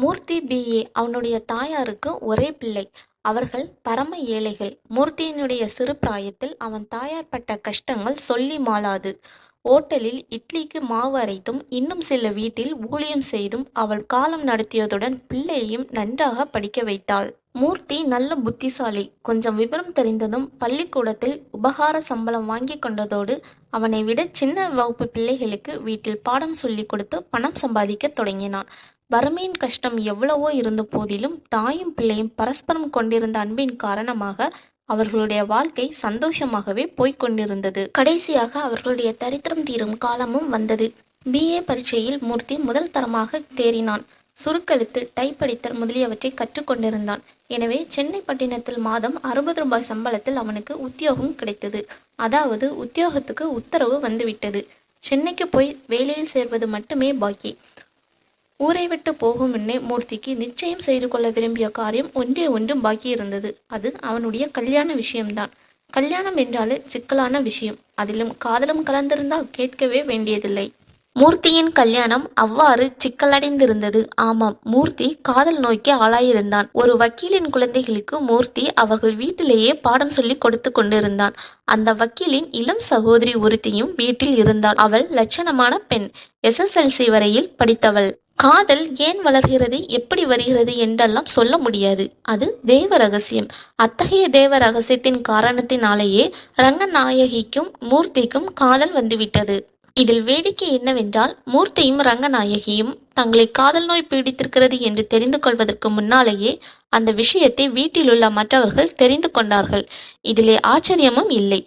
மூர்த்தி BA அவனுடைய தாயாருக்கு ஒரே பிள்ளை. அவர்கள் பரம ஏழைகள். மூர்த்தியினுடைய சிறு பிராயத்தில் அவன் தாயார் பட்ட கஷ்டங்கள் சொல்லி மாளாது. ஓட்டலில் இட்லிக்கு மாவு அரைத்தும் இன்னும் சில வீட்டில் ஊழியம் செய்தும் அவள் காலம் நடத்தியதுடன் பிள்ளையையும் நன்றாக படிக்க வைத்தாள். மூர்த்தி நல்ல புத்திசாலி. கொஞ்சம் விவரம் தெரிந்ததும் பள்ளிக்கூடத்தில் உபகார சம்பளம் வாங்கி கொண்டதோடு அவனை விட சின்ன வகுப்பு பிள்ளைகளுக்கு வீட்டில் பாடம் சொல்லிக் கொடுத்து பணம் சம்பாதிக்க தொடங்கினான். வறுமையின் கஷ்டம் எவ்வளவோ இருந்த போதிலும் தாயும் பிள்ளையும் பரஸ்பரம் கொண்டிருந்த அன்பின் காரணமாக அவர்களுடைய வாழ்க்கை சந்தோஷமாகவே போய்க் கொண்டிருந்தது. கடைசியாக அவர்களுடைய தரித்திரம் தீரும் காலமும் வந்தது. பிஏ பரீட்சையில் மூர்த்தி முதல் தரமாக தேறினான். சுருக்கெழுத்து டைப் அடித்தல் முதலியவற்றை கற்றுக்கொண்டிருந்தான் எனவே சென்னை பட்டினத்தில் மாதம் அறுபது ரூபாய் சம்பளத்தில் அவனுக்கு உத்தியோகம் கிடைத்தது. அதாவது உத்தியோகத்துக்கு உத்தரவு வந்துவிட்டது. சென்னைக்கு போய் வேலையில் சேர்வது மட்டுமே பாக்கி. ஊரை விட்டு போகும் முன்னே மூர்த்திக்கு நிச்சயம் செய்து கொள்ள விரும்பிய காரியம் ஒன்றே ஒன்றும் பாக்கி இருந்தது. அது அவனுடைய கல்யாண விஷயம்தான். கல்யாணம் என்றாலே சிக்கலான விஷயம். அதிலும் காதலும் கலந்திருந்தால் கேட்கவே வேண்டியதில்லை. மூர்த்தியின் கல்யாணம் அவ்வாறு சிக்கலடைந்திருந்தது. ஆமாம் மூர்த்தி காதல் நோய்க்கு ஆளாயிருந்தான். ஒரு வக்கீலின் குழந்தைகளுக்கு மூர்த்தி அவர்கள் வீட்டிலேயே பாடம் சொல்லி கொடுத்து கொண்டிருந்தான். அந்த வக்கீலின் இளம் சகோதரி ஒருத்தியும் வீட்டில் இருந்தாள். அவள் லட்சணமான பெண். எஸ்எஸ்எல்சி வரையில் படித்தவள். காதல் ஏன் வளர்கிறது எப்படி வருகிறது என்றெல்லாம் சொல்ல முடியாது. அது தேவ ரகசியம். அத்தகைய தேவ ரகசியத்தின் காரணத்தினாலேயே ரங்கநாயகிக்கும் மூர்த்திக்கும் காதல் வந்துவிட்டது. இதில் வேடிக்கை என்னவென்றால் மூர்த்தியும் ரங்கநாயகியும் தங்களை காதல் நோய் பீடித்திருக்கிறது என்று தெரிந்து கொள்வதற்கு முன்னாலேயே அந்த விஷயத்தை வீட்டிலுள்ள மற்றவர்கள் தெரிந்து கொண்டார்கள். இதிலே ஆச்சரியமும் இல்லை.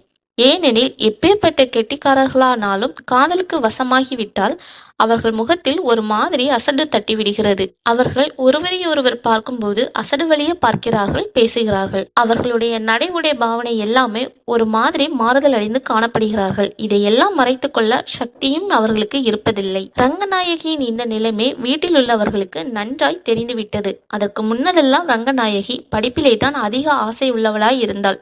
ஏனெனில் எப்பேற்பட்ட கெட்டிக்காரர்களானாலும் காதலுக்கு வசமாகிவிட்டால் அவர்கள் முகத்தில் ஒரு மாதிரி அசடு தட்டிவிடுகிறது. அவர்கள் ஒருவரையொருவர் பார்க்கும்போது அசடு வழியே பார்க்கிறார்கள் பேசுகிறார்கள். அவர்களுடைய நடை உடை பாவனை எல்லாமே ஒரு மாதிரி மாறுதல் அடைந்து காணப்படுகிறார்கள். இதையெல்லாம் மறைத்து கொள்ள சக்தியும் அவர்களுக்கு இருப்பதில்லை. ரங்கநாயகியின் இந்த நிலைமை வீட்டில் உள்ளவர்களுக்கு நன்றாய் தெரிந்துவிட்டது. அதற்கு முன்னதெல்லாம் ரங்கநாயகி படிப்பிலே தான் அதிக ஆசை உள்ளவளாய் இருந்தாள்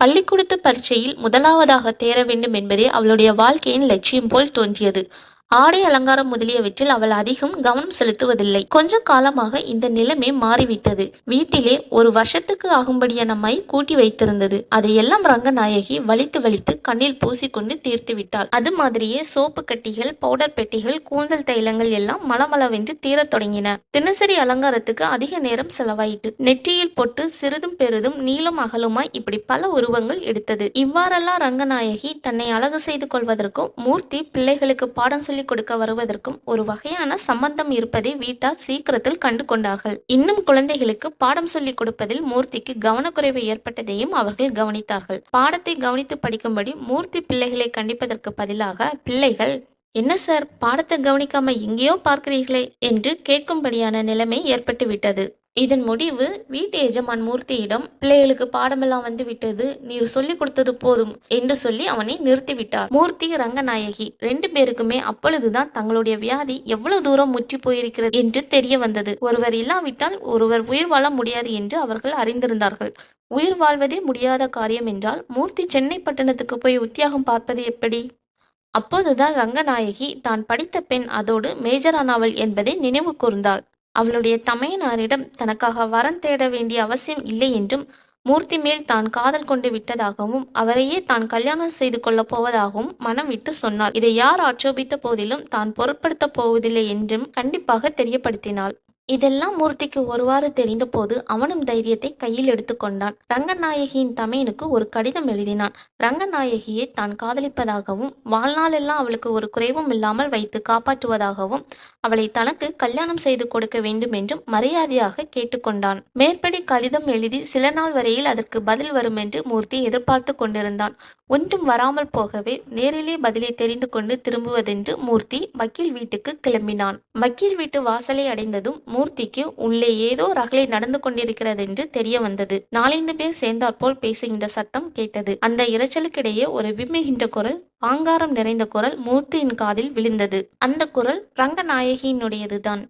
பள்ளிக்கூடத்து பரீட்சையில் முதலாவதாக தேர வேண்டும் என்பதே அவளுடைய வாழ்க்கையின் லட்சியம் போல் தோன்றியது. ஆடை அலங்காரம் முதலியவற்றில் அவள் அதிகம் கவனம் செலுத்துவதில்லை. கொஞ்ச காலமாக இந்த நிலைமை மாறிவிட்டது. வீட்டிலே ஒரு வருஷத்துக்கு ஆகும்படியான மை கூட்டி வைத்திருந்தது. அதையெல்லாம் ரங்கநாயகி வலித்து வலித்து கண்ணில் பூசிக்கொண்டு தீர்த்து விட்டாள் அது மாதிரியே சோப்பு கட்டிகள் பவுடர் பெட்டிகள் கூந்தல் தைலங்கள் எல்லாம் மளமளவென்று தீரத் தொடங்கின. தினசரி அலங்காரத்துக்கு அதிக நேரம் செலவாயிட்டு நெற்றியில் பொட்டு சிறிதும் பெரிதும் நீளம் அகலுமாய் இப்படி பல உருவங்கள் எடுத்தது. இவ்வாறெல்லாம் ரங்கநாயகி தன்னை அழகு செய்து கொள்வதற்கும் மூர்த்தி பிள்ளைகளுக்கு பாடம் சொல்லி சொல்லிக் கொடுக்க வருவதற்கும் ஒரு வகையான சம்பந்தம் இருப்பதை வீட்டார் சீக்கிரத்தில் கண்டு கொண்டார்கள் இன்னும் குழந்தைகளுக்கு பாடம் சொல்லிக் கொடுப்பதில் மூர்த்திக்கு கவனக்குறைவு ஏற்பட்டதையும் அவர்கள் கவனித்தார்கள். பாடத்தை கவனித்து படிக்கும்படி மூர்த்தி பிள்ளைகளை கண்டிப்பதற்கு பதிலாக பிள்ளைகள் என்ன சார்? பாடத்தை கவனிக்காம எங்கேயோ பார்க்கிறீர்களே என்று கேட்கும்படியான நிலைமை ஏற்பட்டுவிட்டது. இதன் முடிவு வீட்டு எஜமான் மூர்த்தியிடம் பிள்ளைகளுக்கு பாடமெல்லாம் வந்து விட்டது நீர் சொல்லி கொடுத்தது போதும் என்று சொல்லி அவனை நிறுத்திவிட்டார். மூர்த்தி ரங்கநாயகி ரெண்டு பேருக்குமே அப்பொழுதுதான் தங்களுடைய வியாதி எவ்வளவு தூரம் முற்றி போயிருக்கிறது என்று தெரிய வந்தது. ஒருவர் இல்லாவிட்டால் ஒருவர் உயிர் வாழ முடியாது என்று அவர்கள் அறிந்திருந்தார்கள். உயிர் வாழ்வதே முடியாத காரியம் என்றால் மூர்த்தி சென்னை பட்டணத்துக்கு போய் உத்தியாகம் பார்ப்பது எப்படி? அப்போதுதான் ரங்கநாயகி தான் படித்த பெண் அதோடு மேஜரானவள் என்பதை நினைவு கூர்ந்தாள். அவளுடைய தமையனாரிடம் தனக்காக வரம் தேட வேண்டிய அவசியம் இல்லை என்றும் மூர்த்தி மேல் தான் காதல் கொண்டு விட்டதாகவும் அவரையே தான் கல்யாணம் செய்து கொள்ளப் போவதாகவும் மனம் விட்டு சொன்னாள். இதை யார் ஆட்சேபித்த போதிலும் தான் பொருட்படுத்தப் போவதில்லை என்றும் கண்டிப்பாக தெரியப்படுத்தினாள். இதெல்லாம் மூர்த்திக்கு ஒருவாறு தெரிந்தபோது அவனும் தைரியத்தை கையில் எடுத்துக்கொண்டான் ரங்கநாயகியின் தமையனுக்கு ஒரு கடிதம் எழுதினான். ரங்கநாயகியை தான் காதலிப்பதாகவும் வாழ்நாளெல்லாம் அவளுக்கு ஒரு குறைவும் இல்லாமல் வைத்து காப்பாற்றுவதாகவும் அவளை தனக்கு கல்யாணம் செய்து கொடுக்க வேண்டும் என்றும் மரியாதையாக கேட்டுக்கொண்டான். மேற்படி கடிதம் எழுதி சில நாள் வரையில் அதற்கு பதில் வரும் என்று மூர்த்தி எதிர்பார்த்து கொண்டிருந்தான். ஒன்றும் வராமல் போகவே நேரிலே பதிலை தெரிந்து கொண்டு திரும்புவதென்று மூர்த்தி வக்கீல் வீட்டுக்கு கிளம்பினான். வக்கீல் வீட்டு வாசலை அடைந்ததும் மூர்த்திக்கு உள்ளே ஏதோ ரகலை நடந்து கொண்டிருக்கிறதென்று தெரிய வந்தது. நாலைந்து பேர் சேர்ந்தாற்போல் பேசுகின்ற சத்தம் கேட்டது. அந்த இரைச்சலுக்கிடையே ஒரு விம்முகின்ற குரல் ஆங்காரம் நிறைந்த குரல் மூர்த்தியின் காதில் விழுந்தது. அந்த குரல் ரங்கநாயகியினுடையதுதான்.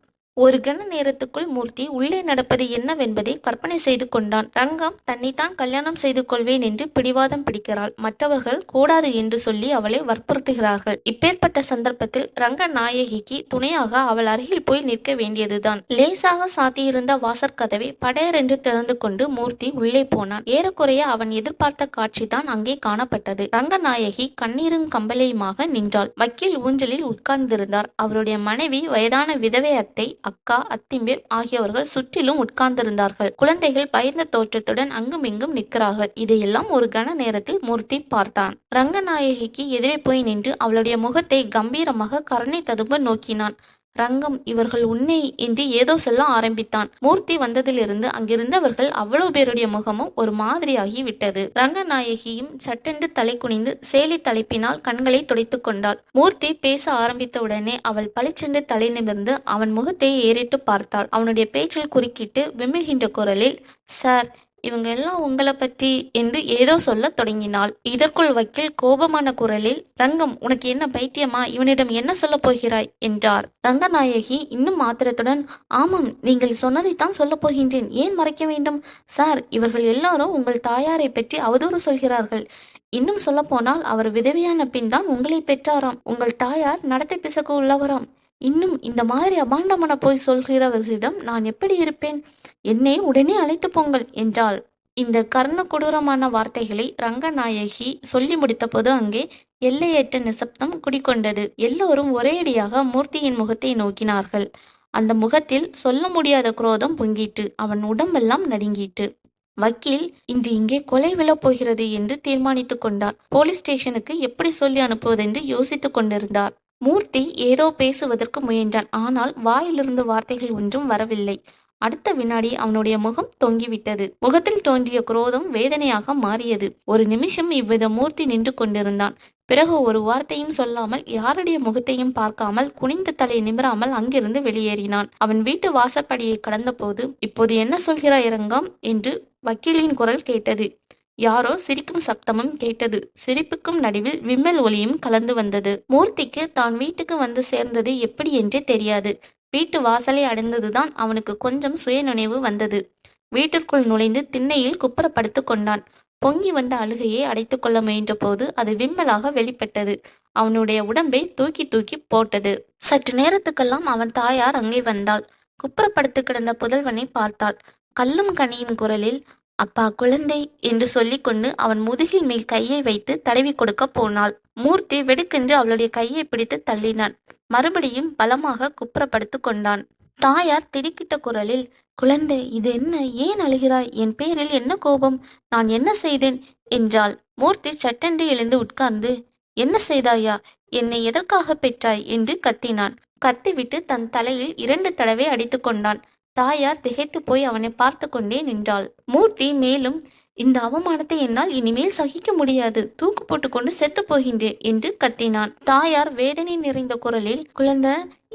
ஒரு கண நேரத்துக்குள் மூர்த்தி உள்ளே நடப்பது என்னவென்பதை கற்பனை செய்து கொண்டான். ரங்கம் தன்னைத்தான் கல்யாணம் செய்து கொள்வேன் என்று பிடிவாதம் பிடிக்கிறாள். மற்றவர்கள் கூடாது என்று சொல்லி அவளை வற்புறுத்துகிறார்கள். இப்பேற்பட்ட சந்தர்ப்பத்தில் ரங்க நாயகிக்கு துணையாக அவள் அருகில் போய் நிற்க வேண்டியதுதான். லேசாக சாத்தியிருந்த வாசற்கதவை படையரென்று திறந்து கொண்டு மூர்த்தி உள்ளே போனான். ஏறக்குறைய அவன் எதிர்பார்த்த காட்சிதான் அங்கே காணப்பட்டது. ரங்கநாயகி கண்ணீரும் கம்பலையுமாக நின்றாள். வக்கீல் ஊஞ்சலில் உட்கார்ந்திருந்தார். அவருடைய மனைவி வயதான விதவை அத்தை அக்கா அத்திம்பேர் ஆகியவர்கள் சுற்றிலும் உட்கார்ந்திருந்தார்கள். குழந்தைகள் பயந்த தோற்றத்துடன் அங்குமிங்கும் நிற்கிறார்கள். இதையெல்லாம் ஒரு கன நேரத்தில் மூர்த்தி பார்த்தான். ரங்கநாயகிக்கு எதிரே போய் நின்று அவளுடைய முகத்தை கம்பீரமாக கருணை ததும்ப நோக்கினான். ரங்கம் இவர்கள் உன்னை என்று ஏதோ சொல்ல ஆரம்பித்தான். மூர்த்தி வந்ததிலிருந்து அங்கிருந்தவர்கள் அவ்வளவு பேருடைய முகமும் ஒரு மாதிரியாகி விட்டது. ரங்கநாயகியும் சட்டென்று தலை குனிந்து சேலை தலைப்பினால் கண்களை துடைத்து கொண்டாள். மூர்த்தி பேச ஆரம்பித்தவுடனே அவள் பளிச்சென்று தலை நிமிர்ந்து அவன் முகத்தை ஏறிட்டு பார்த்தாள். அவனுடைய பேச்சில் குறுக்கிட்டு விம்முகின்ற குரலில் சார் இவங்க எல்லாம் உங்களை பற்றி என்று ஏதோ சொல்ல தொடங்கினாள். இதற்குள் வக்கீல் கோபமான குரலில் ரங்கம் உனக்கு என்ன பைத்தியமா? இவனிடம் என்ன சொல்ல போகிறாய்? என்றார். ரங்கநாயகி இன்னும் ஆத்திரத்துடன் ஆமாம் நீங்கள் சொன்னதைத்தான் சொல்லப் போகின்றேன். ஏன் மறைக்க வேண்டும்? சார் இவர்கள் எல்லாரும் உங்கள் தாயாரை பற்றி அவதூறு சொல்கிறார்கள். இன்னும் சொல்லப்போனால் அவர் விதவையான பின் தான் உங்களை பெற்றாராம். உங்கள் தாயார் நடத்தை பிசகு உள்ளவராம். இன்னும் இந்த மாதிரி அபாண்டமான போய் சொல்கிறவர்களிடம் நான் எப்படி இருப்பேன்? என்னை உடனே அழைத்து போங்கள் என்றாள். இந்த கர்ண கொடூரமான வார்த்தைகளை ரங்கநாயகி சொல்லி முடித்தபோது அங்கே எல்லையற்ற நிசப்தம் குடிக்கொண்டது எல்லோரும் ஒரேடியாக மூர்த்தியின் முகத்தை நோக்கினார்கள். அந்த முகத்தில் சொல்ல முடியாத குரோதம் பொங்கிட்டு அவன் உடம்பெல்லாம் நடுங்கிட்டு வக்கீல் இன்று இங்கே கொலை விழப் போகிறது என்று தீர்மானித்துக் கொண்டார். போலீஸ் ஸ்டேஷனுக்கு எப்படி சொல்லி அனுப்புவதென்று யோசித்துக் கொண்டிருந்தார். மூர்த்தி ஏதோ பேசுவதற்கு முயன்றான். ஆனால் வாயிலிருந்து வார்த்தைகள் ஒன்றும் வரவில்லை. அடுத்த வினாடி அவனுடைய முகம் தொங்கிவிட்டது. முகத்தில் தோன்றிய குரோதம் வேதனையாக மாறியது. ஒரு நிமிஷம் இவ்வித மூர்த்தி நின்று கொண்டிருந்தான். பிறகு ஒரு வார்த்தையும் சொல்லாமல் யாருடைய முகத்தையும் பார்க்காமல் குனிந்த தலை நிமிராமல் அங்கிருந்து வெளியேறினான். அவன் வீட்டு வாசற்படியை கடந்தபோது இப்போது என்ன சொல்கிறாய் இரங்கம் என்று வக்கீலின் குரல் கேட்டது. யாரோ சிரிக்கும் சப்தமும் கேட்டது. சிரிப்புக்கும் நடுவில் விம்மல் ஒளியும் கலந்து வந்தது. மூர்த்திக்கு தான் வீட்டுக்கு வந்து சேர்ந்தது எப்படி என்றே தெரியாது. வீட்டு வாசலை அடைந்ததுதான் அவனுக்கு கொஞ்சம் சுயநினைவு வந்தது. வீட்டிற்குள் நுழைந்து திண்ணையில் குப்புறப்படுத்து கொண்டான். பொங்கி வந்த அழுகையை அடைத்து கொள்ள முயன்ற போது அது விம்மலாக வெளிப்பட்டது. அவனுடைய உடம்பை தூக்கி தூக்கி போட்டது. சற்று நேரத்துக்கெல்லாம் அவன் தாயார் அங்கே வந்தாள். குப்புறப்படுத்து கிடந்த புதல்வனை பார்த்தாள். கல்லும் கனியும் குரலில் அப்பா குழந்தை என்று சொல்லிக்கொண்டு அவன் முதுகில் மேல் கையை வைத்து தடவி கொடுக்க போனாள். மூர்த்தி வெடுக்கென்று அவளுடைய கையை பிடித்து தள்ளினான். மறுபடியும் பலமாக குப்புறப்படுத்து கொண்டான். தாயார் திடுக்கிட்ட குரலில் குழந்தை இது என்ன? ஏன் அழுகிறாய்? என் பேரில் என்ன கோபம்? நான் என்ன செய்தேன்? என்றாள். மூர்த்தி சட்டென்று எழுந்து உட்கார்ந்து என்ன செய்தாயா? என்னை எதற்காக பெற்றாய்? என்று கத்தினான். கத்திவிட்டு தன் தலையில் இரண்டு தடவை அடித்து கொண்டான். தாயார் திகைத்து போய் அவனை பார்த்து கொண்டே நின்றாள். மூர்த்தி மேலும் இந்த அவமானத்தை என்னால் இனிமேல் சகிக்க முடியாது. தூக்கு போட்டுக்கொண்டு செத்து போகின்றேன் என்று கத்தினான். தாயார் வேதனை நிறைந்த குரலில் குழந்த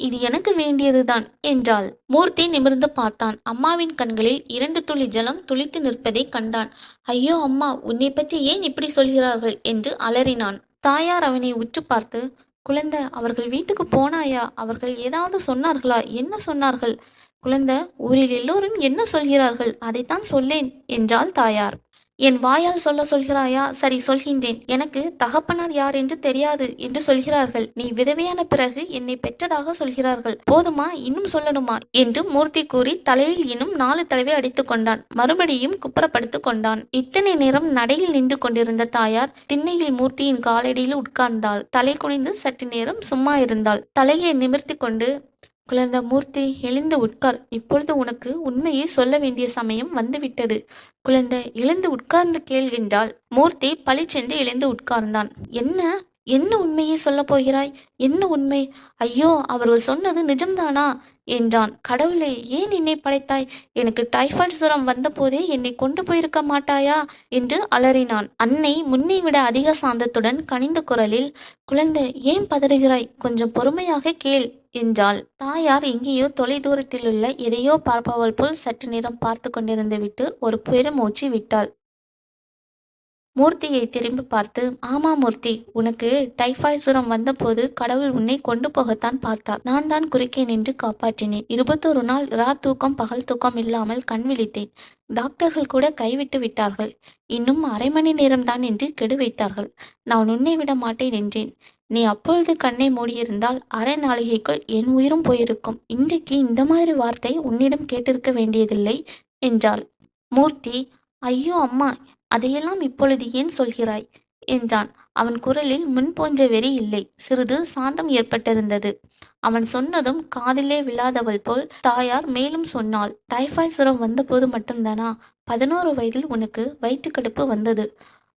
இது எனக்கு வேண்டியதுதான் என்றாள். மூர்த்தி நிமிர்ந்து பார்த்தான். அம்மாவின் கண்களில் இரண்டு துளி ஜலம் துளித்து நிற்பதை கண்டான். ஐயோ அம்மா உன்னை பற்றி ஏன் இப்படி சொல்கிறார்கள்? என்று அலறினான். தாயார் அவனை உற்று பார்த்து குழந்தை அவர்கள் வீட்டுக்கு போனாயா? அவர்கள் ஏதாவது சொன்னார்களா? என்ன சொன்னார்கள்? குழந்தை ஊரில் எல்லோரும் என்ன சொல்கிறார்கள்? அதைத்தான் சொல்லேன் என்றாள் தாயார். என் வாயால் சொல்ல சொல்கிறாயா? சரி சொல்கின்றேன். எனக்கு தகப்பனார் யார் என்று தெரியாது என்று சொல்கிறார்கள். நீ விதவையான பிறகு என்னை பெற்றதாக சொல்கிறார்கள். போதுமா? இன்னும் சொல்லணுமா? என்று மூர்த்தி கூறி தலையில் இன்னும் நாலு தடவை அடித்து கொண்டான். மறுபடியும் குப்புறப்படுத்து கொண்டான். இத்தனை நேரம் நடையில் நின்று கொண்டிருந்த தாயார் திண்ணையில் மூர்த்தியின் காலடியில் உட்கார்ந்தாள். தலை குனிந்து சற்று நேரம் சும்மா இருந்தாள். தலையை நிமிர்த்தி கொண்டு குழந்த மூர்த்தி எழுந்து உட்கார். இப்பொழுது உனக்கு உண்மையை சொல்ல வேண்டிய சமயம் வந்துவிட்டது. குழந்தை எழுந்து உட்கார்ந்து கேள்கின்றாள். மூர்த்தி பளிச்சென்று எழுந்து உட்கார்ந்தான். என்ன என்ன உண்மையை சொல்லப் போகிறாய்? என்ன உண்மை? ஐயோ அவர்கள் சொன்னது நிஜம்தானா? என்றான். கடவுளே ஏன் என்னை படைத்தாய்? எனக்கு டைஃபாய்டு சுரம் வந்தபோதே என்னை கொண்டு போயிருக்க மாட்டாயா? என்று அலறினான். அன்னை முன்னை விட அதிக சாந்தத்துடன் கனிந்த குரலில் குழந்தை ஏன் பதறுகிறாய்? கொஞ்சம் பொறுமையாக கேள். என்றாள். தாயார் எங்கேயோ தொலை தூரத்திலுள்ள எதையோ பார்ப்பவள் போல் சற்று நேரம் பார்த்து கொண்டிருந்து விட்டு ஒரு பெருமூச்சு விட்டாள். மூர்த்தியை திரும்பி பார்த்து ஆமா மூர்த்தி உனக்கு டைபாய்டு சுரம் வந்தபோது கடவுள் உன்னை கொண்டு போகத்தான் பார்த்தார். நான் தான் குறுக்கே நின்று காப்பாற்றினேன். இருபத்தொரு நாள் ரா தூக்கம் பகல் தூக்கம் இல்லாமல் கண் விழித்தேன். டாக்டர்கள் கூட கைவிட்டு விட்டார்கள். இன்னும் அரை மணி நேரம்தான் என்று கெடு வைத்தார்கள் நான் உன்னை விட மாட்டேன் என்றேன். நீ அப்பொழுது கண்ணை மூடியிருந்தால் அரை நாளிகைக்குள் என் உயிரும் போயிருக்கும். இன்றைக்கு இந்த மாதிரி வார்த்தை உன்னிடம் கேட்டிருக்க வேண்டியதில்லை என்றாள். மூர்த்தி ஐயோ அம்மா அதையெல்லாம் இப்பொழுது ஏன் சொல்கிறாய்? என்றான். அவன் குரலில் முன் போன்ற வெறி இல்லை. சிறிது சாந்தம் ஏற்பட்டிருந்தது. அவன் சொன்னதும் காதிலே விழாதவள் போல் தாயார் மேலும் சொன்னாள். டைஃபாய்ட் சுரம் வந்தபோது மட்டும்தானா? பதினோரு வயதில் உனக்கு வயிற்றுக்கடுப்பு வந்தது.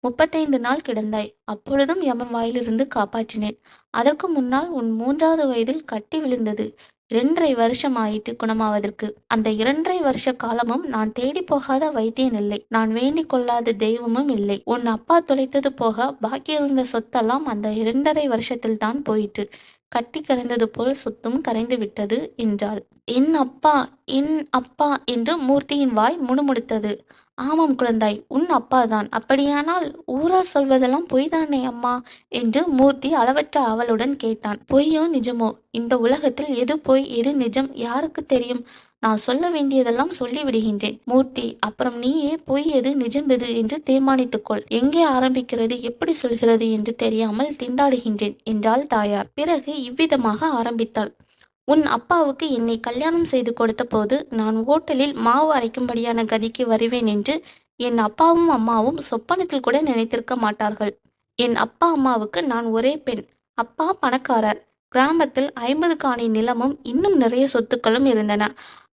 முப்பத்தைந்து நாள் கிடந்தாய். அப்பொழுதும் யமன் வாயிலிருந்து காப்பாற்றினேன். அதற்கு முன்னால் உன் மூன்றாவது வயதில் கட்டி விழுந்தது. இரண்டரை வருஷம் ஆயிட்டு குணமாவதற்கு. அந்த இரண்டரை வருஷ காலமும் நான் தேடி போகாத வைத்தியன் இல்லை. நான் வேண்டிக் கொள்ளாத தெய்வமும் இல்லை. உன் அப்பா தொலைத்தது போக பாக்கி இருந்த சொத்தெல்லாம் அந்த இரண்டரை வருஷத்தில் தான் போயிட்டு கட்டி கரைந்தது போல் சொத்தும் கரைந்து விட்டது என்றாள். என் அப்பா என் அப்பா என்று மூர்த்தியின் வாய் முணுமுணுத்தது. ஆமாம் குழந்தாய் உன் அப்பாதான். அப்படியானால் ஊரார் சொல்வதெல்லாம் பொய்தானே அம்மா? என்று மூர்த்தி அளவற்ற அவளுடன் கேட்டான். பொய்யோ நிஜமோ? இந்த உலகத்தில் எது பொய் எது நிஜம் யாருக்கு தெரியும்? நான் சொல்ல வேண்டியதெல்லாம் சொல்லிவிடுகின்றேன். மூர்த்தி அப்புறம் நீயே பொய் எது நிஜம் எது என்று தீர்மானித்துக்கொள். எங்கே ஆரம்பிக்கிறது எப்படி சொல்கிறது என்று தெரியாமல் திண்டாடுகின்றேன் என்றாள் தாயார். பிறகு இவ்விதமாக ஆரம்பித்தாள். உன் அப்பாவுக்கு என்னை கல்யாணம் செய்து கொடுத்த போது நான் ஓட்டலில் மாவு அரைக்கும்படியான கதிக்கு வருவேன் என்று என் அப்பாவும் அம்மாவும் சொப்பனத்தில் கூட நினைத்திருக்க மாட்டார்கள். என் அப்பா அம்மாவுக்கு நான் ஒரே பெண். அப்பா பணக்காரர். கிராமத்தில் ஐம்பது காணி நிலமும் இன்னும் நிறைய சொத்துக்களும் இருந்தன.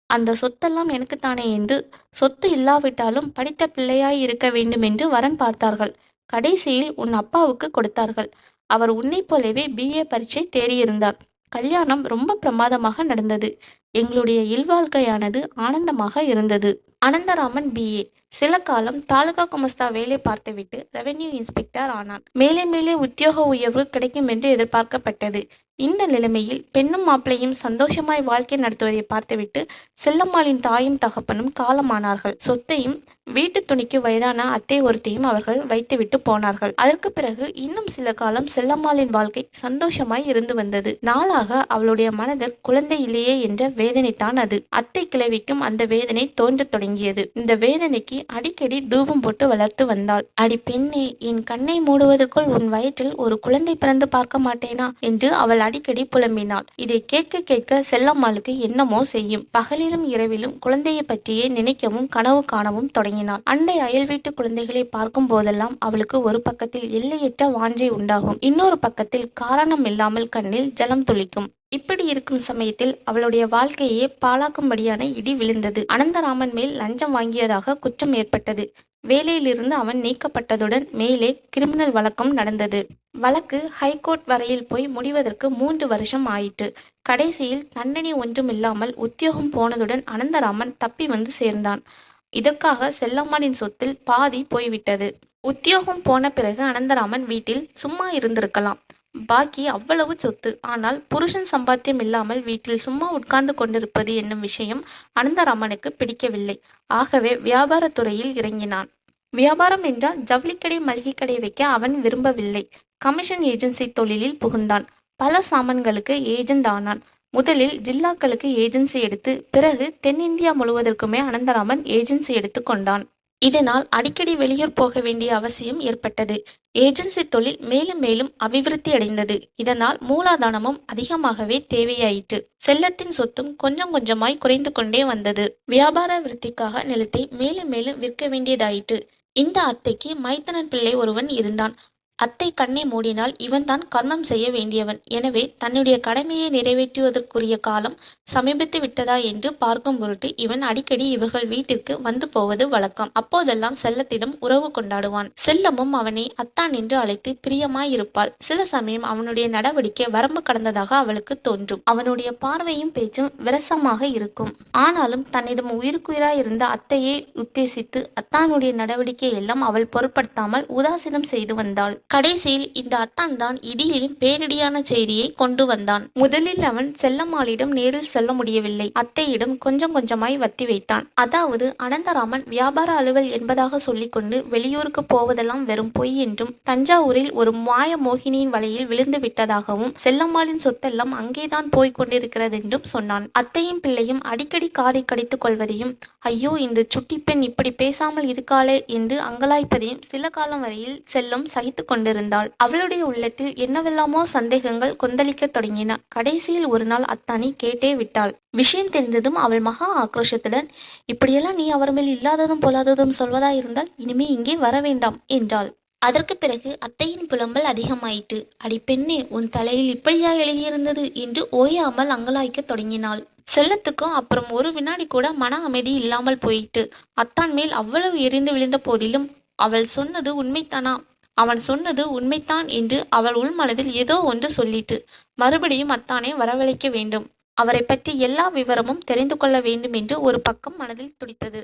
அந்த சொத்தெல்லாம் எனக்குத்தானே என்று சொத்து இல்லாவிட்டாலும் படித்த பிள்ளையாய் இருக்க வேண்டும் என்று வரன் பார்த்தார்கள். கடைசியில் உன் அப்பாவுக்கு கொடுத்தார்கள். அவர் உன்னைப் போலவே பிஏ பரீட்சை தேறியிருந்தார். கல்யாணம் ரொம்ப பிரமாதமாக நடந்தது. எங்களுடைய இல்வாழ்க்கையானது ஆனந்தமாக இருந்தது. அனந்தராமன் பிஏ சில காலம் தாலுகா குமஸ்தா வேலை பார்த்துவிட்டு ரெவென்யூ இன்ஸ்பெக்டர் ஆனான். மேலே மேலே உத்தியோக உயர்வு கிடைக்கும் என்று எதிர்பார்க்கப்பட்டது. இந்த நிலைமையில் பெண்ணும் மாப்பிளையும் சந்தோஷமாய் வாழ்க்கை நடத்துவதை பார்த்துவிட்டு செல்லம்மாளின் தாயும் தகப்பனும் காலமானார்கள். சொத்தையும் வீட்டு துணிக்கு வயதான அத்தை ஒருத்தையும் அவர்கள் வைத்துவிட்டு போனார்கள். அதற்கு பிறகு இன்னும் சில காலம் செல்லம்மாளின் வாழ்க்கை சந்தோஷமாய் இருந்து வந்தது. நாளாக அவளுடைய மனதில் குழந்தை இல்லையே என்ற வேதனைத்தான் அது. அத்தை கிழவிக்கும் அந்த வேதனை தோன்றத் தொடங்கியது. இந்த வேதனைக்கு அடிக்கடி தூபம் போட்டு வளர்த்து வந்தாள். அடி பெண்ணே என் கண்ணை மூடுவதற்குள் உன் வயிற்றில் ஒரு குழந்தை பிறந்து பார்க்க மாட்டேனா? என்று அவள் அடிக்கடி புலம்பினாள். இதை கேட்க கேட்க செல்லம்மாளுக்கு என்னமோ செய்யும். பகலிலும் இரவிலும் குழந்தையை பற்றியே நினைக்கவும் கனவு காணவும் தொடங்கினாள். அண்டை அயல் வீட்டு குழந்தைகளை பார்க்கும் போதெல்லாம் அவளுக்கு ஒரு பக்கத்தில் எல்லையற்ற வாஞ்சை உண்டாகும். இன்னொரு பக்கத்தில் காரணம் இல்லாமல் கண்ணில் ஜலம் துளிக்கும். இப்படி இருக்கும் சமயத்தில் அவளுடைய வாழ்க்கையே பாழாக்கும்படியான இடி விழுந்தது. அனந்தராமன் மேல் லஞ்சம் வாங்கியதாக குற்றம் ஏற்பட்டது. வேலையிலிருந்து அவன் நீக்கப்பட்டதுடன் மேலே கிரிமினல் வழக்கம் நடந்தது. வழக்கு ஹைகோர்ட் வரையில் போய் முடிவதற்கு மூன்று வருஷம் ஆயிற்று. கடைசியில் தண்டனை ஒன்றும் இல்லாமல் உத்தியோகம் போனதுடன் அனந்தராமன் தப்பி வந்து சேர்ந்தான். இதற்காக செல்லம்மானின் சொத்தில் பாதி போய்விட்டது. உத்தியோகம் போன பிறகு அனந்தராமன் வீட்டில் சும்மா இருந்திருக்கலாம். பாக்கி அவ்வளவு சொத்து. ஆனால் புருஷன் சம்பாத்தியம் இல்லாமல் வீட்டில் சும்மா உட்கார்ந்து கொண்டிருப்பது என்னும் விஷயம் அனந்தராமனுக்கு பிடிக்கவில்லை. ஆகவே வியாபாரத் துறையில் இறங்கினான். வியாபாரம் என்றால் ஜவுளிக்கடை மளிகை கடை வைக்க அவன் விரும்பவில்லை. கமிஷன் ஏஜென்சி தொழிலில் புகுந்தான். பல சாமான்களுக்கு ஏஜென்ட் ஆனான். முதலில் ஜில்லாக்களுக்கு ஏஜென்சி எடுத்து பிறகு தென்னிந்தியா முழுவதற்குமே அனந்தராமன் ஏஜென்சி எடுத்து கொண்டான். இதனால் அடிக்கடி வெளியூர் போக வேண்டிய அவசியம் ஏற்பட்டது. ஏஜென்சி தொழில் மேலும் மேலும் அபிவிருத்தி அடைந்தது. இதனால் மூலாதானமும் அதிகமாகவே தேவையாயிற்று. செல்லத்தின் சொத்தும் கொஞ்சம் கொஞ்சமாய் குறைந்து கொண்டே வந்தது. வியாபார விருத்திக்காக நிலத்தை மேலும் மேலும் விற்க வேண்டியதாயிற்று. இந்த அத்தைக்கு மைத்தனன் பிள்ளை ஒருவன் இருந்தான். அத்தை கண்ணை மூடினால் இவன்தான் கர்மம் செய்ய வேண்டியவன். எனவே தன்னுடைய கடமையை நிறைவேற்றுவதற்குரிய காலம் சமீபித்து விட்டதா என்று பார்க்கும் பொருட்டு இவன் அடிக்கடி இவர்கள் வீட்டிற்கு வந்து போவது வழக்கம். அப்போதெல்லாம் செல்லத்திடம் உறவு கொண்டாடுவான். செல்லமும் அவனை அத்தான் என்று அழைத்து பிரியமாயிருப்பாள். சில சமயம் அவனுடைய நடவடிக்கை வரம்பு கடந்ததாக அவளுக்கு தோன்றும். அவனுடைய பார்வையும் பேச்சும் விரசமாக இருக்கும். ஆனாலும் தன்னிடம் உயிருக்குயிராய் இருந்த அத்தையை உத்தேசித்து அத்தானுடைய நடவடிக்கை எல்லாம் அவள் பொருட்படுத்தாமல் உதாசீனம் செய்து வந்தாள். கடைசியில் இந்த அத்தான் தான் இடியிலும் பேரிடியான செய்தியை கொண்டு வந்தான். முதலில் அவன் செல்லம்மாளிடம் நேரில் செல்ல முடியவில்லை. அத்தையிடம் கொஞ்சம் கொஞ்சமாய் வத்தி வைத்தான். அதாவது அனந்தராமன் வியாபார அலுவல் என்பதாக சொல்லிக்கொண்டு வெளியூருக்கு போவதெல்லாம் வெறும் பொய் என்றும் தஞ்சாவூரில் ஒரு மாய மோகினியின் வலையில் விழுந்து விட்டதாகவும் செல்லம்மாளின் சொத்தெல்லாம் அங்கேதான் போய்க் கொண்டிருக்கிறது என்றும் சொன்னான். அத்தையும் பிள்ளையும் அடிக்கடி காதை கடித்துக் கொள்வதையும் ஐயோ இந்த சுட்டி பெண் இப்படி பேசாமல் இருக்காளே என்று அங்கலாய்ப்பதையும் சில காலம் வரையில் செல்லம் சகித்துக் கொண்டிருந்தாள். அவளுடைய உள்ளத்தில் என்னவெல்லாமோ சந்தேகங்கள் கொந்தளிக்கத் தொடங்கின. கடைசியில் ஒரு நாள் அத்தானி கேட்டே விட்டாள். விஷயம் தெரிந்ததும் அவள் மகா ஆக்ரோஷத்துடன் இப்படியெல்லாம் நீ அவர் மேல் இல்லாததும் பொல்லாததும் சொல்வதா இருந்தால் இனிமே இங்கே வர வேண்டாம் என்றாள். அதற்கு பிறகு அத்தையின் புலம்பல் அதிகமாயிற்று. அடி பெண்ணே உன் தலையில் இப்படியா எழுதியிருந்தது என்று ஓயாமல் அங்கலாய்க்க தொடங்கினாள். செல்லத்துக்கும் அப்புறம் ஒரு வினாடி கூட மன அமைதி இல்லாமல் போயிட்டு அத்தான் மேல் அவ்வளவு எரிந்து விழுந்த போதிலும் அவள் சொன்னது உண்மைத்தானா அவன் சொன்னது உண்மைத்தான் என்று அவள் உள்மனதில் ஏதோ ஒன்று சொல்லிட்டு மறுபடியும் அத்தானை வரவழைக்க வேண்டும். அவரை பற்றி எல்லா விவரமும் தெரிந்து கொள்ள வேண்டும் என்று ஒரு பக்கம் மனதில் துடித்தது.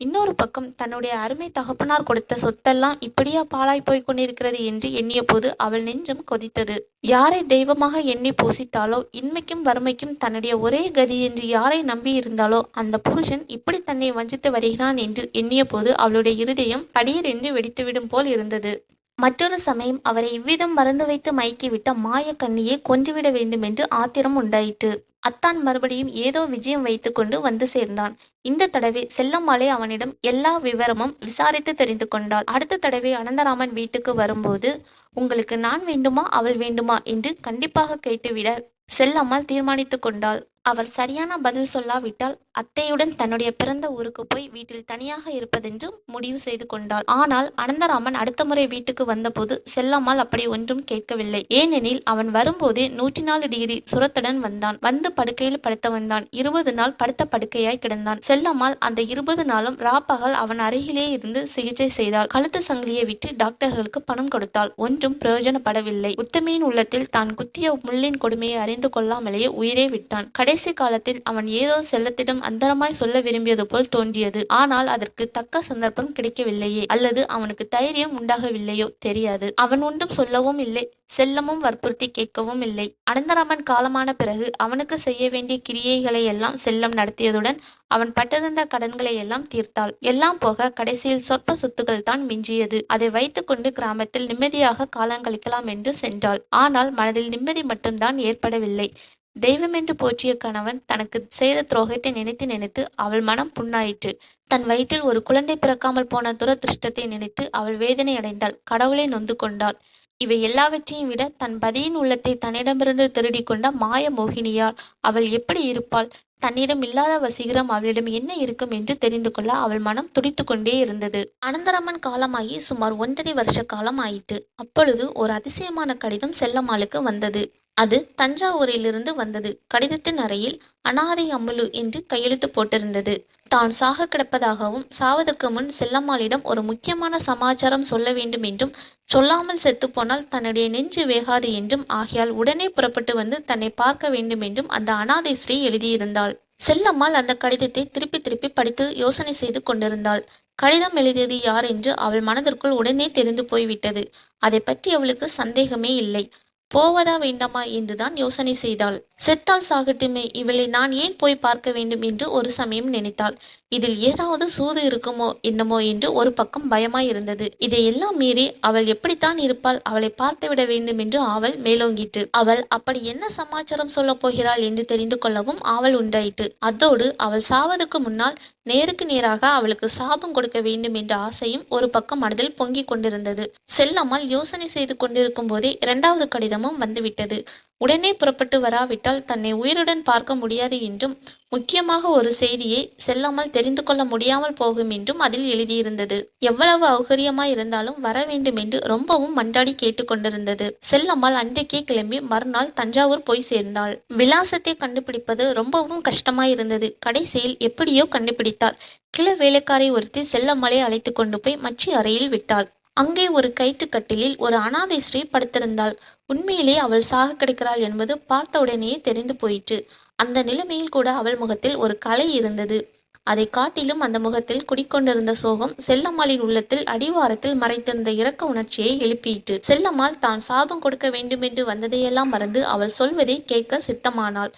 இன்னொரு பக்கம் தன்னுடைய அருமை தகப்பனார் கொடுத்த சொத்தெல்லாம் இப்படியா பாழாய் போய்க் கொண்டிருக்கிறது என்று எண்ணிய போது அவள் நெஞ்சம் கொதித்தது. யாரை தெய்வமாக எண்ணி பூசித்தாலோ இன்மைக்கும் வறுமைக்கும் தன்னுடைய ஒரே கதி என்று யாரை நம்பி இருந்தாலோ அந்த புருஷன் இப்படி தன்னை வஞ்சித்து வருகிறான் என்று எண்ணிய போது அவளுடைய இருதயம் படியர் என்று வெடித்துவிடும் போல் இருந்தது. மற்றொரு சமயம் அவரை இவ்விதம் மறந்து வைத்து மயக்கிவிட்ட மாய கண்ணியை கொன்றுவிட வேண்டும் என்று ஆத்திரம் உண்டாயிற்று. அத்தான் மறுபடியும் ஏதோ விஜயம் வைத்துக்கொண்டு வந்து சேர்ந்தான். இந்த தடவை செல்லம்மாளே அவனிடம் எல்லா விவரமும் விசாரித்து தெரிந்து கொண்டாள். அடுத்த தடவை அனந்தராமன் வீட்டுக்கு வரும்போது உங்களுக்கு நான் வேண்டுமா அவள் வேண்டுமா? என்று கண்டிப்பாக கேட்டுவிட செல்லம்மாள் தீர்மானித்து கொண்டாள். அவர் சரியான பதில் சொல்லாவிட்டால் அத்தையுடன் தன்னுடைய பிறந்த ஊருக்கு போய் வீட்டில் தனியாக இருப்பதென்று முடிவு செய்து கொண்டாள். ஆனால் அனந்தராமன் அடுத்த முறை வீட்டுக்கு வந்தபோது செல்லம்மாள் அப்படி ஒன்றும் கேட்கவில்லை. ஏனெனில் அவன் வரும்போதே நூற்றி நாலு டிகிரி சுரத்துடன் வந்தான். வந்து படுக்கையில் படுத்த வந்தான். இருபது நாள் படுத்த படுக்கையாய் கிடந்தான். செல்லம்மாள் அந்த இருபது நாளும் ராப்பகல் அவன் அருகிலே இருந்து சிகிச்சை செய்தாள். கழுத்து சங்கிலியை விட்டு டாக்டர்களுக்கு பணம் கொடுத்தாள். ஒன்றும் பிரயோஜனப்படவில்லை. உத்தமியின் உள்ளத்தில் தான் குத்திய முள்ளின் கொடுமையை அறிந்து கொள்ளாமலேயே உயிரே விட்டான். கடைசி காலத்தில் அவன் ஏதோ செல்லத்திடம் அந்தரமாய் சொல்ல விரும்பியது போல் தோன்றியது. ஆனால் அதற்கு தக்க சந்தர்ப்பம் கிடைக்கவில்லையே. அல்லது அவனுக்கு தைரியம் உண்டாகவில்லையோ தெரியாது. அவன் ஒன்றும் சொல்லவும் இல்லை. செல்லமும் வற்புறுத்தி கேட்கவும் இல்லை. அனந்தராமன் காலமான பிறகு அவனுக்கு செய்ய வேண்டிய கிரியைகளை எல்லாம் செல்லம் நடத்தியதுடன் அவன் பட்டிருந்த கடன்களை எல்லாம் தீர்த்தாள். எல்லாம் போக கடைசியில் சொற்ப சொத்துக்கள் தான் மிஞ்சியது. அதை வைத்துக்கொண்டு கிராமத்தில் நிம்மதியாக காலங்கழிக்கலாம் என்று சென்றாள். ஆனால் மனதில் நிம்மதி மட்டும்தான் ஏற்படவில்லை. தெய்வமென்று போற்றிய கணவன் தனக்கு செய்த துரோகத்தை நினைத்து நினைத்து அவள் மனம் புண்ணாயிற்று. தன் வயிற்றில் ஒரு குழந்தை பிறக்காமல் போன துரதிருஷ்டத்தை நினைத்து அவள் வேதனை அடைந்தாள். கடவுளை நொந்து கொண்டாள். இவை எல்லாவற்றையும் விட தன் பதியின் உள்ளத்தை தன்னிடமிருந்து திருடி கொண்ட மாய மோகினியார் அவள் எப்படி இருப்பாள்? தன்னிடம் இல்லாத வசீகரம் அவளிடம் என்ன இருக்கும் என்று தெரிந்து கொள்ள அவள் மனம் துடித்து கொண்டே இருந்தது. அனந்தரமன் காலமாகி சுமார் ஒன்றரை வருஷ காலம் ஆயிற்று. அப்பொழுது ஒரு அதிசயமான கடிதம் செல்லம்மாளுக்கு வந்தது. அது தஞ்சாவூரிலிருந்து வந்தது. கடிதத்தின் அறையில் அனாதை அம்முலு என்று கையெழுத்து போட்டிருந்தது. தான் சாக கிடப்பதாகவும் சாவதற்கு முன் செல்லம்மாளிடம் ஒரு முக்கியமான சமாச்சாரம் சொல்ல வேண்டும் என்றும் சொல்லாமல் செத்துப்போனால் தன்னுடைய நெஞ்சு வேகாது என்றும் ஆகையால் உடனே புறப்பட்டு வந்து தன்னை பார்க்க வேண்டும் என்றும் அந்த அனாதை ஸ்ரீ எழுதியிருந்தாள். செல்லம்மாள் அந்த கடிதத்தை திருப்பி திருப்பி படித்து யோசனை செய்து கொண்டிருந்தாள். கடிதம் எழுதியது யார் என்று அவள் மனதிற்குள் உடனே தெரிந்து போய்விட்டது. அதை பற்றி அவளுக்கு சந்தேகமே இல்லை. போவதா வேண்டாமா என்றுதான் யோசனை செய்தாள். செத்தால் சாகட்டுமே இவளை நான் ஏன் போய் பார்க்க வேண்டும் என்று ஒரு சமயம் நினைத்தாள். இதில் ஏதாவது சூது இருக்குமோ என்னமோ என்று ஒரு பக்கம் பயமாய் இருந்தது. இதையெல்லாம் மீறி அவள் எப்படித்தான் இருப்பாள் அவளை பார்த்து விட வேண்டும் என்று ஆவல் மேலோங்கிட்டு அவள் அப்படி என்ன சமாச்சாரம் சொல்லப் போகிறாள்? என்று தெரிந்து கொள்ளவும் ஆவல் உண்டாயிற்று. அதோடு அவள் சாவதற்கு முன்னால் நேருக்கு நேராக அவளுக்கு சாபம் கொடுக்க வேண்டும் என்ற ஆசையும் ஒரு பக்கம் மனதில் பொங்கிக் கொண்டிருந்தது. செல்லம்மாள் யோசனை செய்து கொண்டிருக்கும் போதே இரண்டாவது கடிதமும் வந்துவிட்டது. உடனே புறப்பட்டு வராவிட்டால் தன்னை உயிருடன் பார்க்க முடியாது என்றும் முக்கியமாக ஒரு செய்தியை செல்லாமல் தெரிந்து கொள்ள முடியாமல் போகும் என்றும் அதில் எழுதியிருந்தது. எவ்வளவு அவுகரியமாய் இருந்தாலும் வர வேண்டும் என்று ரொம்பவும் மண்டாடி கேட்டுக்கொண்டிருந்தது செல்லம்மாள் அன்றைக்கே கிளம்பி மறுநாள் தஞ்சாவூர் போய் சேர்ந்தாள். விலாசத்தை கண்டுபிடிப்பது ரொம்பவும் கஷ்டமாயிருந்தது கடைசியில் எப்படியோ கண்டுபிடித்தாள். கிள வேலைக்காரை ஒருத்தி செல்லம்மாளை அழைத்து கொண்டு போய் மச்சி அறையில் விட்டாள். அங்கே ஒரு கயிற்றுக்கட்டிலில் ஒரு அனாதை ஸ்ரீ படுத்திருந்தாள். உண்மையிலே அவள் சாக கிடைக்கிறாள் என்பது பார்த்தவுடனேயே தெரிந்து போயிற்று. அந்த நிலைமையில் கூட அவள் முகத்தில் ஒரு கலை இருந்தது. அதை காட்டிலும் அந்த முகத்தில் குடிக்கொண்டிருந்த சோகம் செல்லம்மாளின் உள்ளத்தில் அடிவாரத்தில் மறைத்திருந்த இரக்க உணர்ச்சியை எழுப்பியிற்று செல்லம்மாள் தான் சாபம் கொடுக்க வேண்டுமென்று வந்ததையெல்லாம் மறந்து அவள் சொல்வதை கேட்க சித்தமானாள்.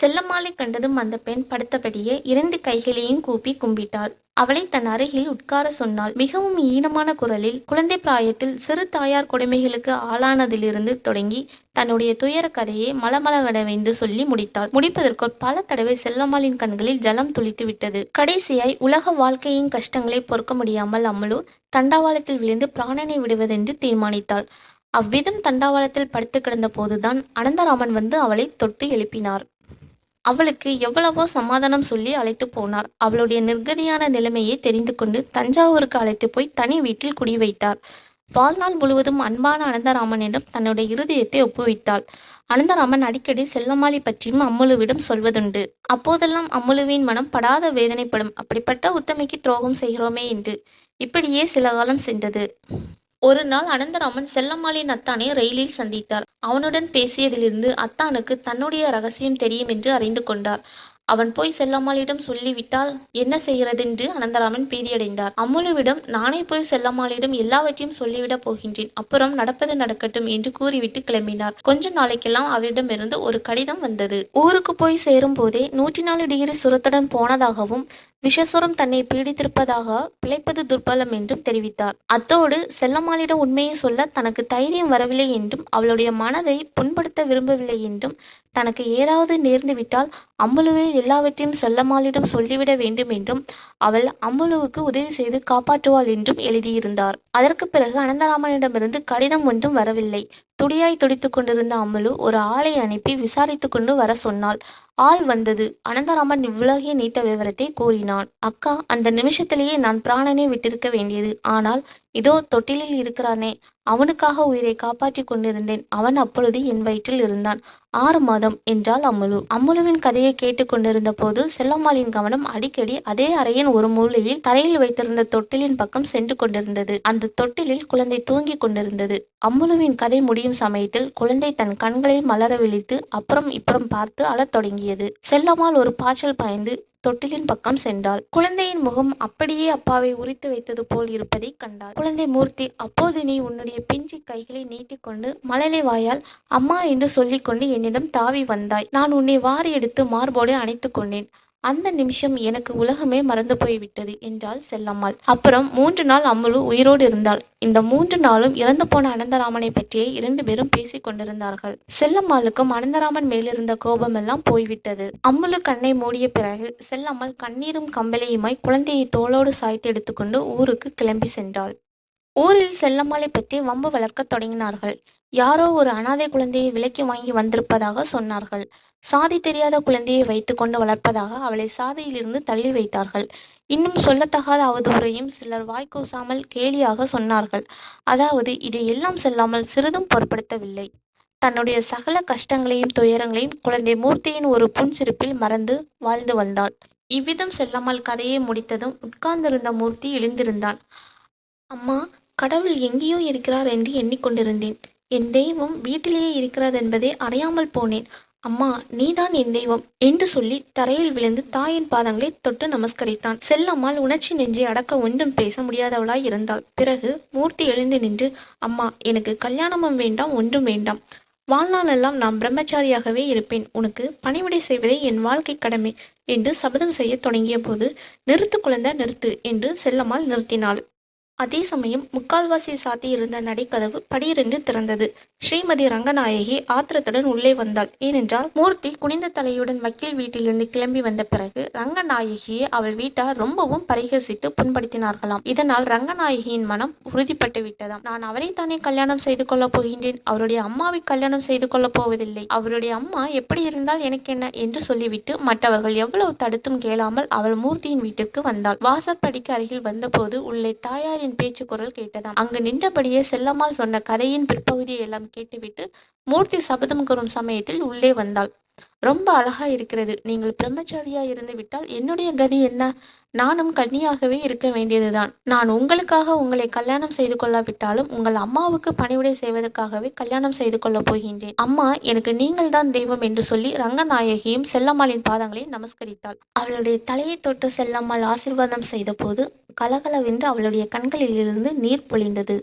செல்லம்மாளை கண்டதும் அந்த பெண் படுத்தபடியே இரண்டு கைகளையும் கூப்பி கும்பிட்டாள். அவளை தன் அருகில் உட்கார சொன்னாள். மிகவும் ஈனமான குரலில் குழந்தை பிராயத்தில் சிறு தாயார் கொடுமைகளுக்கு ஆளானதிலிருந்து தொடங்கி தன்னுடைய துயர கதையை மளமளவெனவென்று சொல்லி முடித்தாள். முடிப்பதற்குள் பல தடவை செல்லம்மாளின் கண்களில் ஜலம் துளித்து விட்டது. கடைசியாய் உலக வாழ்க்கையின் கஷ்டங்களை பொறுக்க முடியாமல் அம்மலு தண்டாவாளத்தில் விழுந்து பிராணனை விடுவதென்று தீர்மானித்தாள். அவ்விதம் தண்டாவாளத்தில் படுத்து கிடந்த போதுதான் அனந்தராமன் வந்து அவளை தொட்டு எழுப்பினார். அவளுக்கு எவ்வளவோ சமாதானம் சொல்லி அழைத்து போனார். அவளுடைய நிர்கதியான நிலைமையை தெரிந்து கொண்டு தஞ்சாவூருக்கு அழைத்து போய் தனி வீட்டில் குடி வைத்தார் வாழ்நாள் முழுவதும் அன்பான அனந்தராமனிடம் தன்னுடைய இருதயத்தை ஒப்புவித்தாள். அனந்தராமன் அடிக்கடி செல்லம்மாளை பற்றியும் அம்முலுவிடம் சொல்வதுண்டு. அப்போதெல்லாம் அம்முலுவின் மனம் படாத வேதனைப்படும். அப்படிப்பட்ட உத்தமைக்கு துரோகம் செய்கிறோமே என்று. இப்படியே சில காலம் சென்றது. ஒரு நாள் அனந்தராமன் செல்லம்மாளின் அத்தானை ரயிலில் சந்தித்தார். அவனுடன் பேசியதிலிருந்து அத்தானுக்கு தன்னுடைய ரகசியம் தெரியும் என்று அறிந்து கொண்டார். அவன் போய் செல்லம்மாளிடம் சொல்லிவிட்டால் என்ன செய்கிறதென்று அனந்தராமன் பீதியடைந்தார். அம்முலுவிடம் நானே போய் செல்லம்மாளிடம் எல்லாவற்றையும் சொல்லிவிடப் போகின்றேன். அப்புறம் நடப்பது நடக்கட்டும் என்று கூறிவிட்டு கிளம்பினார். கொஞ்ச நாளைக்கெல்லாம் அவரிடமிருந்து ஒரு கடிதம் வந்தது. ஊருக்கு போய் சேரும் போதே நூற்றி நாலு டிகிரி சுரத்துடன் போனதாகவும் விஷசுரம் தன்னை பீடித்திருப்பதாக பிழைப்பது துர்பலம் என்றும் தெரிவித்தார். அத்தோடு செல்லம்மாளிடம் உண்மையை சொல்ல தனக்கு தைரியம் வரவில்லை என்றும் அவளுடைய மனதை புண்படுத்த விரும்பவில்லை என்றும் தனக்கு ஏதாவது நேர்ந்துவிட்டால் அம்புலுவே எல்லாவற்றையும் செல்லம்மாளிடம் சொல்லிவிட வேண்டும் என்றும் அவள் அம்புலுவுக்கு உதவி செய்து காப்பாற்றுவாள் என்றும் எழுதியிருந்தார். அதற்கு பிறகு அனந்தராமனிடமிருந்து கடிதம் ஒன்றும் வரவில்லை. துடியாய் துடித்து கொண்டிருந்த அம்மலு ஒரு ஆளை அனுப்பி விசாரித்து கொண்டு வர சொன்னாள். ஆள் வந்தது. அனந்தராமன் இவ்வுலகிய நீத்த விவரத்தை கூறினான். அக்கா அந்த நிமிஷத்திலேயே நான் பிராணனை விட்டிருக்க வேண்டியது. ஆனால் இதோ தொட்டிலில் இருக்கிறானே அவனுக்காக உயிரை காப்பாற்றி கொண்டிருந்தேன். அவன் அப்பொழுது என் வயிற்றில் இருந்தான். ஆறு மாதம் என்றாள் அம்முலு அம்முலுவின் கதையை கேட்டுக்கொண்டிருந்த போது செல்லம்மாளின் கவனம் அடிக்கடி அதே அறையின் ஒரு மூலையில் தரையில் வைத்திருந்த தொட்டிலின் பக்கம் சென்று கொண்டிருந்தது. அந்த தொட்டிலில் குழந்தை தூங்கிக் கொண்டிருந்தது. அம்முலுவின் கதை முடியும் சமயத்தில் குழந்தை தன் கண்களை மலர விழித்து அப்புறம் இப்புறம் பார்த்து அழத் தொடங்கியது. செல்லம்மாள் ஒரு பாய்ச்சல் பாய்ந்து தொட்டிலின் பக்கம் சென்றாள். குழந்தையின் முகம் அப்படியே அப்பாவை உரித்து வைத்தது போல் இருப்பதை கண்டாள். குழந்தை மூர்த்தி அப்போது நீ உன்னுடைய பிஞ்சி கைகளை நீட்டிக்கொண்டு மழலை வாயால் அம்மா என்று சொல்லிக்கொண்டு என்னிடம் தாவி வந்தாய். நான் உன்னை வாரி எடுத்து மார்போடு அணைத்துக் கொண்டேன். அந்த நிமிஷம் எனக்கு உலகமே மறந்து போய்விட்டது என்றாள் செல்லம்மாள். அப்புறம் மூன்று நாள் அம்முலு உயிரோடு இருந்தாள். இந்த மூன்று நாளும் இறந்து போன அனந்தராமனை பற்றியே இரண்டு பேரும் பேசிக் கொண்டிருந்தார்கள். செல்லம்மாளுக்கும் அனந்தராமன் மேலிருந்த கோபமெல்லாம் போய்விட்டது. அம்முலு கண்ணை மூடிய பிறகு செல்லம்மாள் கண்ணீரும் கம்பளையுமாய் குழந்தையை தோளோடு சாய்த்து எடுத்துக்கொண்டு ஊருக்கு கிளம்பி சென்றாள். ஊரில் செல்லம்மாளை பற்றி வம்பு வளர்க்க தொடங்கினார்கள். யாரோ ஒரு அனாதை குழந்தையை விலைக்கு வாங்கி வந்திருப்பதாக சொன்னார்கள். சாதி தெரியாத குழந்தையை வைத்துக்கொண்டு வளர்ப்பதாக அவளை சாதியிலிருந்து தள்ளி வைத்தார்கள். இன்னும் சொல்லத்தகாத அவதூறையும் சிலர் வாய்க்கூசாமல் கேலியாக சொன்னார்கள். அதாவது இதை எல்லாம் செல்லாமல் சிறிதும் பொருட்படுத்தவில்லை. தன்னுடைய சகல கஷ்டங்களையும் துயரங்களையும் குழந்தை மூர்த்தியின் ஒரு புன்சிரிப்பில் மறந்து வாழ்ந்து வந்தாள். இவ்விதம் செல்லாமல் கதையை முடித்ததும் உட்கார்ந்திருந்த மூர்த்தி எழுந்திருந்தான். அம்மா கடவுள் எங்கேயோ இருக்கிறார் என்று எண்ணிக்கொண்டிருந்தேன். என் தெய்வம் வீட்டிலேயே இருக்கிறது என்பதை அறியாமல் போனேன். அம்மா நீதான் என் தெய்வம் என்று சொல்லி தரையில் விழுந்து தாயின் பாதங்களை தொட்டு நமஸ்கரித்தான். செல்லம்மாள் உணர்ச்சி நெஞ்சை அடக்க ஒன்றும் பேச முடியாதவளாய் இருந்தாள். பிறகு மூர்த்தி எழுந்து நின்று அம்மா எனக்கு கல்யாணமும் வேண்டாம் ஒன்றும் வேண்டாம். வாழ்நாளெல்லாம் நான் பிரம்மச்சாரியாகவே இருப்பேன். உனக்கு பணிவிடை செய்வதே என் வாழ்க்கை கடமை என்று சபதம் செய்ய தொடங்கிய போது நிறுத்து குழந்தை நிறுத்து என்று செல்லம்மாள் நிறுத்தினாள். அதே சமயம் முக்கால்வாசி சாத்தி இருந்த நடைக்கதவு படீரென்று திறந்தது. ஸ்ரீமதி ரங்கநாயகி ஆத்திரத்துடன் உள்ளே வந்தாள். ஏனென்றால் மூர்த்தி குனிந்த தலையுடன் வக்கீல் வீட்டிலிருந்து கிளம்பி வந்த பிறகு ரங்கநாயகியை அவள் வீட்டார் ரொம்பவும் பரிகசித்து புண்படுத்தினார்களாம். இதனால் ரங்கநாயகியின் மனம் உறுதிப்பட்டு விட்டதாம். நான் அவரைத்தானே கல்யாணம் செய்து கொள்ளப் போகின்றேன். அவருடைய அம்மாவை கல்யாணம் செய்து கொள்ளப் போவதில்லை. அவருடைய அம்மா எப்படி இருந்தால் எனக்கு என்ன என்று சொல்லிவிட்டு மற்றவர்கள் எவ்வளவு தடுத்தும் கேளாமல் அவள் மூர்த்தியின் வீட்டுக்கு வந்தாள். வாசற்படிக்கு அருகில் வந்தபோது உள்ளே தாயாரின் பேச்சு குரல் கேட்டதாம். அங்கு நின்றபடியே செல்லம்மாள் சொன்ன கதையின் பிற்பகுதியை எல்லாம் கேட்டுவிட்டு மூர்த்தி சபதம் கூறும் சமயத்தில் உள்ளே வந்தாள். ரொம்ப அழகா இருக்கிறது. நீங்கள் பிரம்மச்சாரியா இருந்து விட்டால் என்னுடைய கதி என்ன? நானும் கன்னியாகவே இருக்க வேண்டியதுதான். நான் உங்களுக்காக உங்களை கல்யாணம் செய்து கொள்ளாவிட்டாலும் உங்கள் அம்மாவுக்கு பணிவிடை செய்வதற்காகவே கல்யாணம் செய்து கொள்ளப் போகின்றேன். அம்மா எனக்கு நீங்கள் தான் தெய்வம் என்று சொல்லி ரங்கநாயகியும் செல்லம்மாளின் பாதங்களை நமஸ்கரித்தாள். அவளுடைய தலையை தொட்டு செல்லம்மாள் ஆசீர்வாதம் செய்தபோது கலகலவென்று அவளுடைய கண்களிலிருந்து நீர் பொழிந்தது.